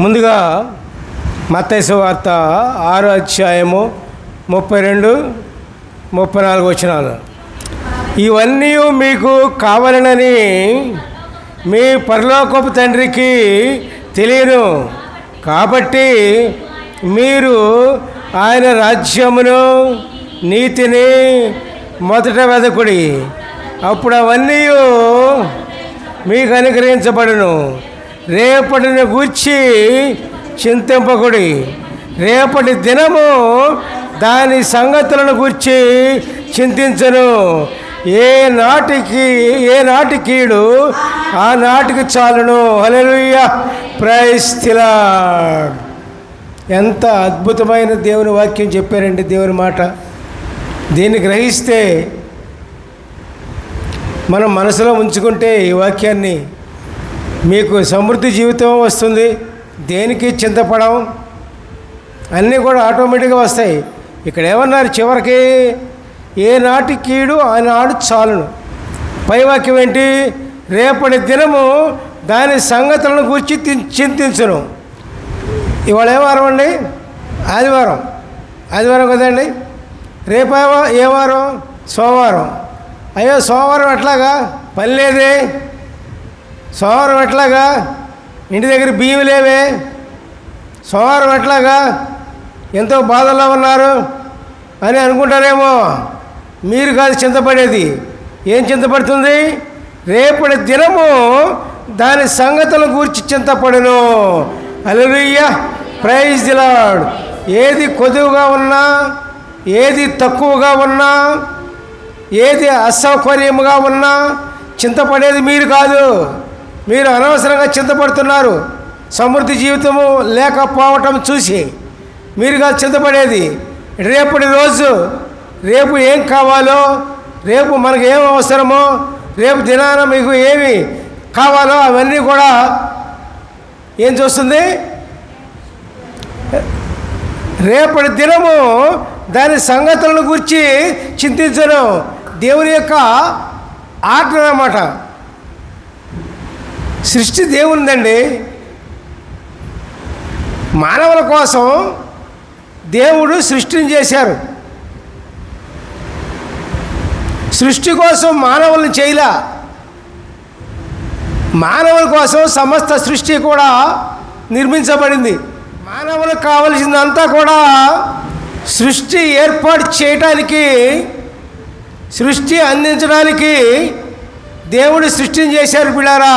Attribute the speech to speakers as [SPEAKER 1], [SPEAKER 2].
[SPEAKER 1] ముందుగా మత్తైసు వార్త ఆరో అధ్యాయము ముప్పై రెండు ముప్పై నాలుగు వచ్చినాలు ఇవన్నీ మీకు కావాలనని మీ పరలోకపు తండ్రికి తెలియను. కాబట్టి మీరు ఆయన రాజ్యమును నీతిని మొదట వెదకుడి. అప్పుడు అవన్నీ మీకు అనుగ్రహించబడును. రేపటిని గూర్చి చింతింపకుడి. రేపటి దినము దాని సంగతులను గూర్చి చింతించను. ఏ నాటికి ఏ నాటి కీడు ఆ నాటికి చాలును. హల్లెలూయా. ప్రైస్తిలా ఎంత అద్భుతమైన దేవుని వాక్యం చెప్పారండి దేవుని మాట. దీన్ని గ్రహిస్తే మనం మనసులో ఉంచుకుంటే ఈ వాక్యాన్ని మీకు సమృద్ధి జీవితం వస్తుంది. దేనికి చింతపడం అన్నీ కూడా ఆటోమేటిక్గా వస్తాయి. ఇక్కడ ఏమన్నారు? చివరికి ఏ నాటి కీడు ఆనాడు చాలును. పైవాక్యం ఏంటి? రేపటి దినము దాని సంగతులను గురించి చింతించను. ఇవాళ ఏ వారం అండి? ఆదివారం. ఆదివారం కదండి రేపు ఏ వారం? సోమవారం. అయ్యో సోమవారం ఎట్లాగా పని లేదే. సోమవారం ఎట్లాగా? ఇంటి దగ్గర బియ్యం లేవే. సోమవారం ఎట్లాగా? ఎంతో బాధల్లో ఉన్నారు అని అనుకుంటారేమో. మీరు కాదు చింతపడేది. ఏం చింతపడుతుంది? రేపటి దినము దాని సంగతుల గురించి చింతపడును. అలలుయ్య ప్రైజ్ దిలాడ్ ఏది కొదువుగా ఉన్నా ఏది తక్కువగా ఉన్నా ఏది అసౌకర్యముగా ఉన్నా చింతపడేది మీరు కాదు. మీరు అనవసరంగా చింతపడుతున్నారు. సమృద్ధి జీవితము లేకపోవటం చూసి మీరు కాదు చింతపడేది. రేపటి రోజు రేపు ఏం కావాలో రేపు మనకు ఏం అవసరమో రేపు దినాన మీకు ఏమి కావాలో అవన్నీ కూడా ఏం చూస్తుంది? రేపటి దినము దాని సంగతులను గురించి చింతించడం దేవుని యొక్క ఆటనమాట అన్నమాట. సృష్టి దేవునిదండి. మానవుల కోసం దేవుడు సృష్టిని చేశారు. సృష్టి కోసం మానవులను చేయలా. మానవుల కోసం సమస్త సృష్టి కూడా నిర్మించబడింది. మానవులకు కావలసిందంతా కూడా సృష్టి ఏర్పాటు చేయటానికి సృష్టి అందించడానికి దేవుడు సృష్టిని చేశారు పిల్లారా.